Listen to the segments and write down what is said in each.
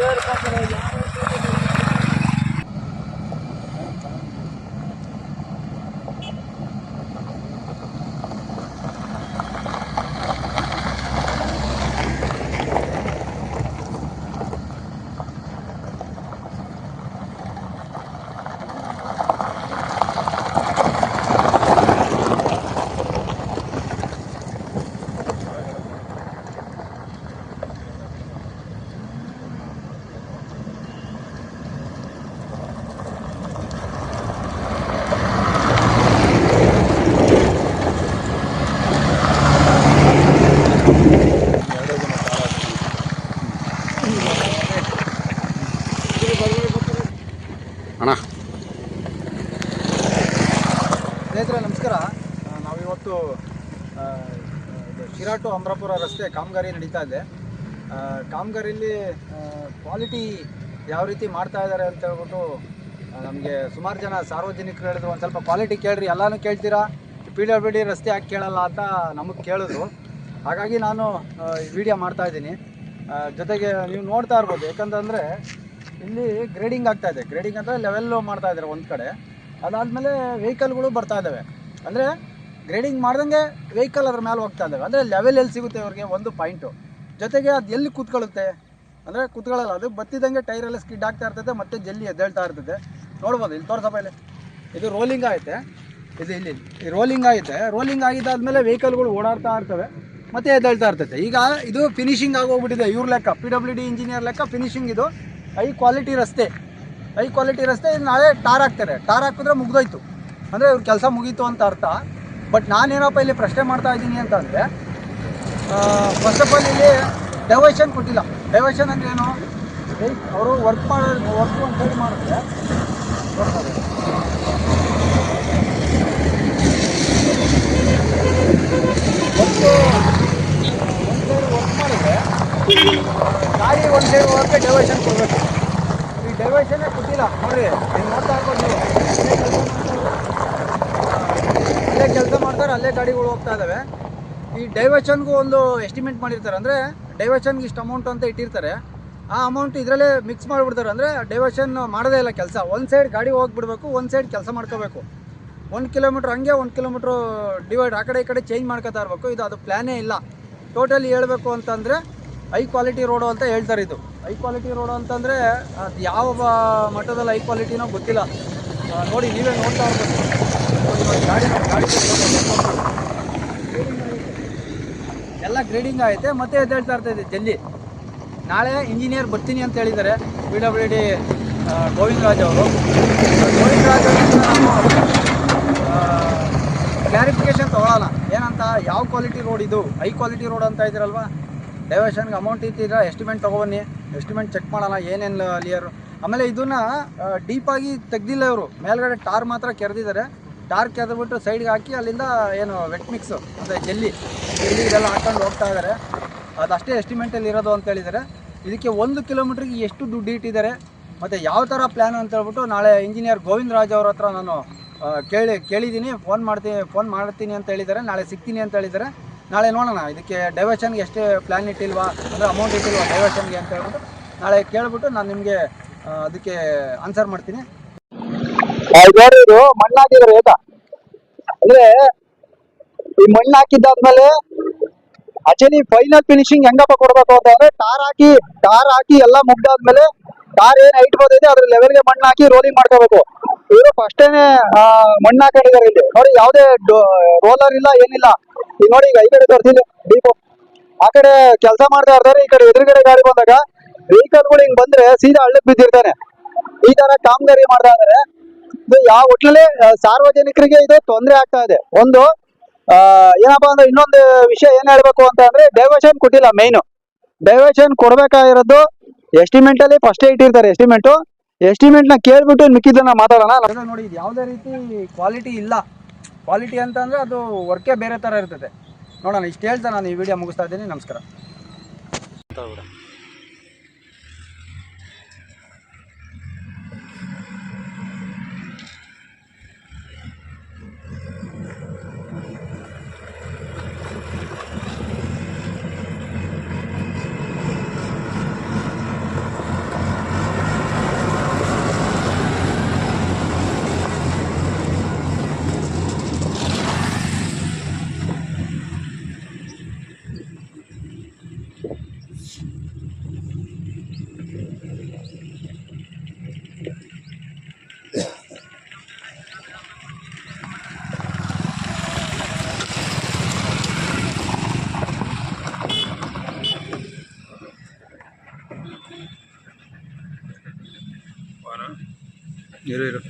এর কাছে রয়ে ಶಿರಾ ಟು ಅಮರಾಪುರ ರಸ್ತೆ ಕಾಮಗಾರಿ ನಡೀತಾ ಇದೆ. ಕಾಮಗಾರಿಯಲ್ಲಿ ಕ್ವಾಲಿಟಿ ಯಾವ ರೀತಿ ಮಾಡ್ತಾ ಇದ್ದಾರೆ ಅಂತ ಹೇಳ್ಬಿಟ್ಟು ನಮಗೆ ಸುಮಾರು ಜನ ಸಾರ್ವಜನಿಕರು ಹೇಳಿದ್ರು. ಒಂದು ಸ್ವಲ್ಪ ಕ್ವಾಲಿಟಿ ಕೇಳ್ರಿ, ಎಲ್ಲನೂ ಕೇಳ್ತೀರಾ? ಪಿ ಡಬ್ಲ್ಯೂ ಡಿ ರಸ್ತೆ ಯಾಕೆ ಕೇಳಲ್ಲ ಅಂತ ನಮಗೆ ಕೇಳಿದ್ರು. ಹಾಗಾಗಿ ನಾನು ವಿಡಿಯೋ ಮಾಡ್ತಾ ಇದ್ದೀನಿ. ಜೊತೆಗೆ ನೀವು ನೋಡ್ತಾ ಇರ್ಬೋದು. ಯಾಕಂತಂದರೆ, ಇಲ್ಲಿ ಗ್ರೇಡಿಂಗ್ ಆಗ್ತಾ ಇದೆ. ಗ್ರೇಡಿಂಗ್ ಅಂದರೆ ಲೆವೆಲ್ಲು ಮಾಡ್ತಾ ಇದ್ದಾರೆ ಒಂದು ಕಡೆ. ಅದಾದಮೇಲೆ ವೆಹಿಕಲ್ಗಳು ಬರ್ತಾ ಇದ್ದಾವೆ ಅಂದರೆ ಗ್ರೇಡಿಂಗ್ ಮಾಡ್ದಂಗೆ ವೆಹಿಕಲ್ ಅದ್ರ ಮೇಲೆ ಹೋಗ್ತಾ ಇದ್ದಾವೆ ಅಂದರೆ ಲೆವೆಲ್ ಎಲ್ಲಿ ಸಿಗುತ್ತೆ ಅವ್ರಿಗೆ ಒಂದು ಪಾಯಿಂಟು ಜೊತೆಗೆ ಅದು ಎಲ್ಲಿ ಕೂತ್ಕೊಳ್ಳುತ್ತೆ? ಅಂದರೆ ಕೂತ್ಕೊಳ್ಳಲ್ಲ, ಅದು ಬತ್ತಿದಂಗೆ ಟೈರೆಲ್ಲ ಸ್ಕಿಡ್ ಆಗ್ತಾ ಇರ್ತದೆ, ಮತ್ತೆ ಜಲ್ಲಿ ಎದ್ದೇಳ್ತಾ ಇರ್ತದೆ. ನೋಡ್ಬೋದು, ಇಲ್ಲಿ ತೋರ್ಸಪ್ಪ ಇಲ್ಲಿ. ಇದು ರೋಲಿಂಗ್ ಆಯಿತೆ. ಇದು ಇಲ್ಲಿ ರೋಲಿಂಗ್ ಆಗಿದೆ ರೋಲಿಂಗ್ ಆಗಿದ್ದಾದಮೇಲೆ ವೆಹಿಕಲ್ಗಳು ಓಡಾಡ್ತಾ ಇರ್ತವೆ, ಮತ್ತೆ ಎದ್ದೇಳ್ತಾ ಇರ್ತದೆ. ಈಗ ಇದು ಫಿನಿಶಿಂಗ್ ಆಗೋಗ್ಬಿಟ್ಟಿದೆ. ಇವ್ರ ಲೆಕ್ಕ ಪಿ ಡಬ್ಲ್ಯೂ ಡಿ ಇಂಜಿನಿಯರ್ ಲೆಕ್ಕ ಫಿನಿಶಿಂಗ್ ಇದು. ಹೈ ಕ್ವಾಲಿಟಿ ರಸ್ತೆ. ಹೈ ಕ್ವಾಲಿಟಿ ರಸ್ತೆ, ನಾಳೆ ಟಾರ್ ಹಾಕ್ತಾರೆ. ಟಾರ್ ಹಾಕಿದ್ರೆ ಮುಗ್ದೋಯ್ತು. ಅಂದರೆ ಇವ್ರ ಕೆಲಸ ಮುಗೀತು ಅಂತ ಅರ್ಥ. ಬಟ್ ನಾನೇನಪ್ಪ ಇಲ್ಲಿ ಪ್ರಶ್ನೆ ಮಾಡ್ತಾ ಇದ್ದೀನಿ ಅಂತಂದರೆ ಫಸ್ಟ್ ಆಫ್ ಆಲ್ ಇಲ್ಲಿ ಡೈವರ್ಷನ್ ಕೊಟ್ಟಿಲ್ಲ. ಡೈವರ್ಷನ್ ಅಂದರೆ ಏನು? ಅವರು ವರ್ಕ್ ಮಾಡೋ ವರ್ಕ್ ಅಂತ ಹೇಳಿ ಮಾಡಿದ್ರೆ ವರ್ಕ್ ಮಾಡಿದ್ರೆ ಗಾಡಿ ಒಂದು ಸೈಡ್ ಹೋಗೋಕ್ಕೆ ಡೈವರ್ಷನ್ ಕೊಡಬೇಕು. ಈ ಡೈವರ್ಷನ್ನೇ ಕೊಟ್ಟಿಲ್ಲ. ನೋಡ್ರಿ ನೀವು ನೋಡ್ತಾ ಇರ್ಬೋದು ನೀವು. ಕೆಲಸ ಅಲ್ಲೇ ಗಾಡಿಗಳು ಹೋಗ್ತಾ ಇದ್ದಾವೆ ಈ ಡೈವರ್ಷನ್ಗೂ ಒಂದು ಎಸ್ಟಿಮೇಟ್ ಮಾಡಿರ್ತಾರೆ. ಅಂದರೆ ಡೈವರ್ಷನ್ಗೆ ಇಷ್ಟು ಅಮೌಂಟ್ ಅಂತ ಇಟ್ಟಿರ್ತಾರೆ. ಆ ಅಮೌಂಟ್ ಇದರಲ್ಲೇ ಮಿಕ್ಸ್ ಮಾಡಿಬಿಡ್ತಾರೆ. ಅಂದರೆ ಡೈವರ್ಷನ್ ಮಾಡೋದೇ ಇಲ್ಲ ಕೆಲಸ. ಒಂದು ಸೈಡ್ ಗಾಡಿ ಹೋಗ್ಬಿಡ್ಬೇಕು, ಒಂದು ಸೈಡ್ ಕೆಲಸ ಮಾಡ್ಕೋಬೇಕು. ಒಂದು ಕಿಲೋಮೀಟ್ರ್ ಹಂಗೆ, ಒಂದು ಕಿಲೋಮೀಟ್ರು ಡಿವೈಡ್ ಆ ಕಡೆ ಈ ಕಡೆ ಚೇಂಜ್ ಮಾಡ್ಕೋತಾ ಇರಬೇಕು. ಇದು ಅದು ಪ್ಲ್ಯಾನೇ ಇಲ್ಲ. ಟೋಟಲಿ ಹೇಳಬೇಕು ಅಂತಂದರೆ ಹೈ ಕ್ವಾಲಿಟಿ ರೋಡು ಅಂತ ಹೇಳ್ತಾರೆ ಇದು. ಹೈ ಕ್ವಾಲಿಟಿ ರೋಡು ಅಂತಂದರೆ ಅದು ಯಾವ ಮಟ್ಟದಲ್ಲಿ ಹೈ ಕ್ವಾಲಿಟಿನೋ ಗೊತ್ತಿಲ್ಲ. ನೋಡಿ ನೀವೇ ನೋಡ್ತಾ ಇರ್ಬೇಕು. ಎಲ್ಲ ಗ್ರೇಡಿಂಗ್ ಆಯ್ತೆ ಮತ್ತೆ ಎದ್ದೇಳ್ತಾ ಇರ್ತೈತೆ ಜಲ್ಲಿ. ನಾಳೆ ಇಂಜಿನಿಯರ್ ಬರ್ತೀನಿ ಅಂತ ಹೇಳಿದ್ದಾರೆ ಬಿ ಡಬ್ಲ್ಯೂ ಡಿ ಗೋವಿಂದರಾಜ್ ಅವರು. ಗೋವಿಂದರಾಜ್ ಅವರು ಕ್ಲಾರಿಫಿಕೇಶನ್ ತೊಗೊಳ್ಳೋಣ ಏನಂತ, ಯಾವ ಕ್ವಾಲಿಟಿ ರೋಡ್ ಇದು? ಹೈ ಕ್ವಾಲಿಟಿ ರೋಡ್ ಅಂತ ಇದ್ದೀರಲ್ವಾ? ಡೈವರ್ಷನ್ಗೆ ಅಮೌಂಟ್ ಇತ್ತಿದ್ರೆ ಎಸ್ಟಿಮೇಟ್ ತೊಗೊಬನ್ನಿ. ಎಸ್ಟಿಮೇಟ್ ಚೆಕ್ ಮಾಡೋಣ ಏನೇನು ಲಿಯರು ಆಮೇಲೆ ಇದನ್ನ ಡೀಪಾಗಿ ತೆಗ್ದಿಲ್ಲ ಇವರು. ಮೇಲ್ಗಡೆ ಟಾರ್ ಮಾತ್ರ ಕೆರೆದಿದ್ದಾರೆ. ಟಾರ್ ಎದ್ಬಿಟ್ಟು ಸೈಡ್ಗೆ ಹಾಕಿ ಅಲ್ಲಿಂದ ಏನು ವೆಟ್ ಮಿಕ್ಸು ಅಂದರೆ ಜಲ್ಲಿ. ಜಲ್ಲಿ ಇದೆಲ್ಲ ಹಾಕೊಂಡು ಹೋಗ್ತಾ ಇದ್ದಾರೆ ಅದಷ್ಟೇ ಎಸ್ಟಿಮೇಟಲ್ಲಿ ಇರೋದು ಅಂತ ಹೇಳಿದ್ದಾರೆ ಇದಕ್ಕೆ ಒಂದು ಕಿಲೋಮೀಟ್ರಿಗೆ ಎಷ್ಟು ದುಡ್ಡು ಇಟ್ಟಿದ್ದಾರೆ, ಮತ್ತು ಯಾವ ಥರ ಪ್ಲ್ಯಾನ್ ಅಂತ ಹೇಳ್ಬಿಟ್ಟು ನಾಳೆ ಇಂಜಿನಿಯರ್ ಗೋವಿಂದ ರಾಜ್ ಅವ್ರ ಹತ್ರ ನಾನು ಕೇಳಿ, ಕೇಳಿದ್ದೀನಿ. ಫೋನ್ ಮಾಡ್ತೀನಿ ಫೋನ್ ಮಾಡ್ತೀನಿ ಅಂತ ಹೇಳಿದ್ದಾರೆ ನಾಳೆ ಸಿಗ್ತೀನಿ ಅಂತ ಹೇಳಿದ್ದಾರೆ ನಾಳೆ ನೋಡೋಣ. ಇದಕ್ಕೆ ಡೈವರ್ಷನ್ಗೆ ಎಷ್ಟೇ ಪ್ಲ್ಯಾನ್ ಇಟ್ಟಿಲ್ವಾ, ಅಂದರೆ ಅಮೌಂಟ್ ಇಟ್ಟಿಲ್ವಾ ಡೈವರ್ಷನ್ಗೆ ಅಂತ ಹೇಳ್ಬಿಟ್ಟು ನಾಳೆ ಕೇಳಿಬಿಟ್ಟು ನಾನು ನಿಮಗೆ ಅದಕ್ಕೆ ಆನ್ಸರ್ ಮಾಡ್ತೀನಿ. ಇದು? ಮಣ್ಣು ಹಾಕಿದ್ರೆ ಅಂದ್ರೆ ಈ ಮಣ್ಣು ಹಾಕಿದ್ದಾದ್ಮೇಲೆ ಆಕ್ಚುಲಿ ಫೈನಲ್ ಫಿನಿಶಿಂಗ್ ಹೆಂಗಪ್ಪ ಕೊಡ್ಬೇಕು ಅಂತಂದ್ರೆ ಟಾರ್ ಹಾಕಿ ಟಾರ್ ಹಾಕಿ ಎಲ್ಲ ಮುಗ್ದಾದ್ಮೇಲೆ ಟಾರ್ ಏನ್ ಹೈಟ್ ಬರ್ತೈತೆ ಅದ್ರ ಲೆವೆಲ್ಗೆ ಮಣ್ಣು ಹಾಕಿ ರೋಲಿಂಗ್ ಮಾಡ್ಕೋಬೇಕು. ಇವರು ಫಸ್ಟೇನೆ ಮಣ್ಣು ಹಾಕೊಂಡಿದ್ದಾರೆ ಇಲ್ಲಿ. ನೋಡಿ, ಯಾವುದೇ ರೋಲರ್ ಇಲ್ಲ, ಏನಿಲ್ಲ. ಈಗ ನೋಡಿ, ಈಗ ಈ ಕಡೆ ಆ ಕಡೆ ಕೆಲಸ ಮಾಡ್ತಾ ಇರ್ತಾರೆ, ಈ ಕಡೆ ಎದುರುಗಡೆ ಗಾಡಿ ಬಂದಾಗ ವೆಹಿಕಲ್ಗಳು ಹಿಂಗ್ ಬಂದ್ರೆ ಸೀದಾ ಹಳ್ಳಕ್ ಬಿದ್ದಿರ್ತಾನೆ. ಈ ತರ ಕಾಮಗಾರಿ ಮಾಡ್ತಾ ಇದಾರೆ. ಇದು ಯಾವ ಒಟ್ಲಲ್ಲಿ ಸಾರ್ವಜನಿಕರಿಗೆ ಇದು ತೊಂದರೆ ಆಗ್ತಾ ಇದೆ. ಒಂದು ಆ, ಏನಪ್ಪಾ ಅಂದ್ರೆ ಇನ್ನೊಂದು ವಿಷಯ ಏನ್ ಹೇಳ್ಬೇಕು ಅಂತ ಅಂದ್ರೆ ಡೈವರ್ಷನ್ ಕೊಟ್ಟಿಲ್ಲ ಮೈನ್ ಡೈವರ್ಷನ್ ಕೊಡ್ಬೇಕಾಗಿರೋದು ಎಸ್ಟಿಮೇಟ್ ಅಲ್ಲಿ ಫಸ್ಟ್ ಇಟ್ಟಿರ್ತಾರೆ ಎಸ್ಟಿಮೇಟ್ ಎಸ್ಟಿಮೇಟ್ನ ಕೇಳ್ಬಿಟ್ಟು ಮಿಕ್ಕಿದ್ದನ್ನ ಮಾತಾಡೋಣ. ನೋಡಿ ಇದು ಯಾವುದೇ ರೀತಿ ಕ್ವಾಲಿಟಿ ಇಲ್ಲ. ಕ್ವಾಲಿಟಿ ಅಂತ ಅಂದ್ರೆ ಅದು ವರ್ಕೇ ಬೇರೆ ತರ ಇರ್ತದೆ. ನೋಡೋಣ ಇಷ್ಟು ಹೇಳ್ತಾ ನಾನು ಈ ವಿಡಿಯೋ ಮುಗಿಸ್ತಾ ಇದ್ದೀನಿ. ನಮಸ್ಕಾರ. போகிறேன் இரு இரு.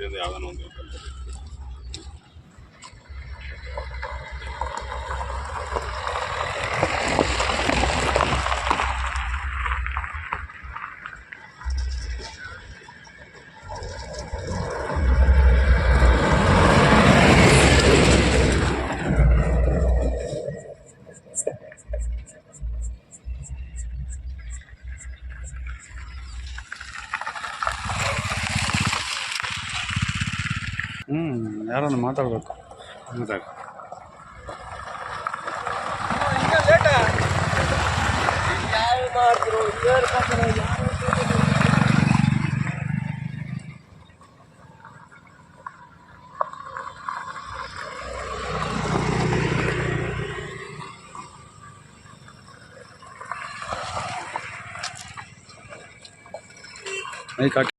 ಯಾವ್ದಾನ ಒಂದು ಹ್ಞೂ ಯಾರನ್ನು ಮಾತಾಡಬೇಕು ಹೌದಾಗ ಮೈಕ್ ಹಾಕಿ